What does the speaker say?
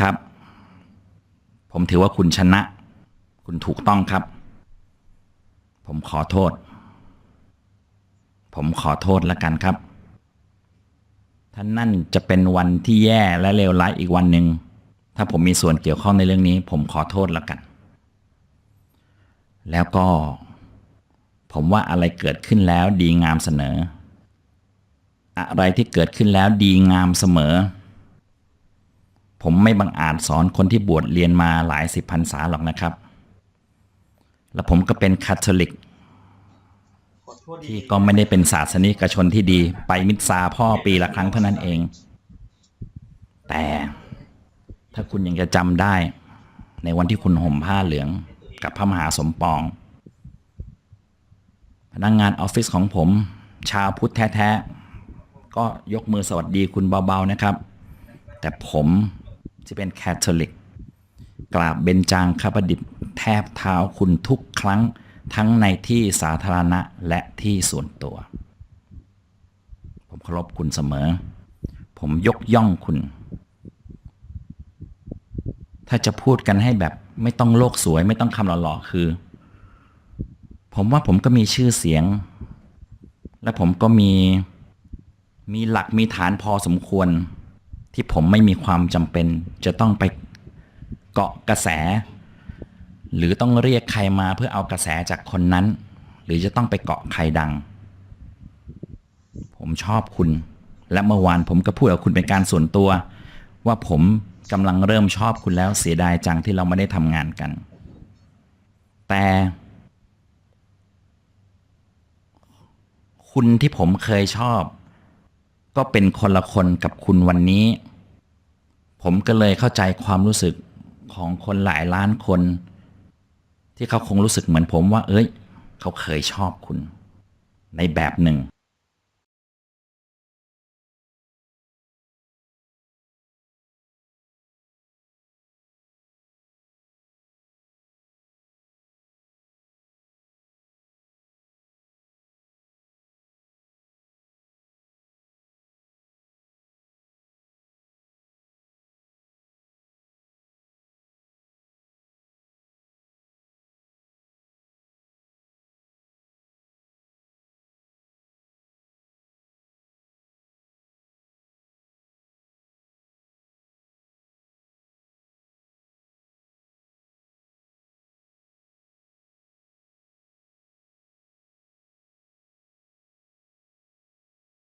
ครับ ผมถือว่าคุณชนะ คุณถูกต้องครับ ผมขอโทษ ผมขอโทษแล้วกันครับถ้านั่นจะเป็นวันที่แย่และเลวร้ายอีกวันหนึ่งถ้าผมมีส่วนเกี่ยวข้องในเรื่องนี้ ผมขอโทษแล้วกัน แล้วก็ ผมว่าอะไรเกิดขึ้นแล้วดีงามเสนอ อะไรที่เกิดขึ้นแล้วดีงามเสมอ ผมไม่บังอาจสอนคนที่บวชเรียนมาหลายสิบพรรษาหรอกนะครับ และผมก็เป็นคาทอลิก ที่ก็ไม่ได้เป็นศาสนิกชนที่ดี ไปมิสซาพ่อปีละครั้งเท่านั้นเอง แต่ถ้าคุณยังจะจำได้ ในวันที่คุณห่มผ้าเหลืองกับพระมหาสมปอง พนักงงานออฟฟิศของผม ชาวพุทธแท้ๆ ก็ยกมือสวัสดีคุณเบาๆนะครับ แต่ผม ที่เป็นแคทอลิกกราบเบญจางคประดิษฐ์แทบเท้าคุณทุกครั้งทั้งในที่สาธารณะและที่ส่วนตัว ผมเคารพคุณเสมอ ผมยกย่องคุณ ถ้าจะพูดกันให้แบบไม่ต้องโลกสวยไม่ต้องคำหล่อๆคือ ผมว่าผมก็มีชื่อเสียง และผมก็มีมีหลักมีฐานพอสมควร ที่ผมไม่มีความจำเป็น จะต้องไปเกาะกระแส หรือต้องเรียกใครมาเพื่อเอากระแสจากคนนั้น หรือจะต้องไปเกาะใครดัง ผมชอบคุณ และเมื่อวานผมก็พูดกับคุณเป็นการส่วนตัว ว่าผมกำลังเริ่มชอบคุณแล้วเสียดายจังที่เราไม่ได้ทำงานกัน แต่คุณที่ผมเคยชอบ ก็เป็นคนละคนกับคุณวันนี้ ผมก็เลยเข้าใจความรู้สึกของคนหลายล้านคน ที่เขาคงรู้สึกเหมือนผมว่า เอ้ย เขาเคยชอบคุณ ในแบบหนึ่ง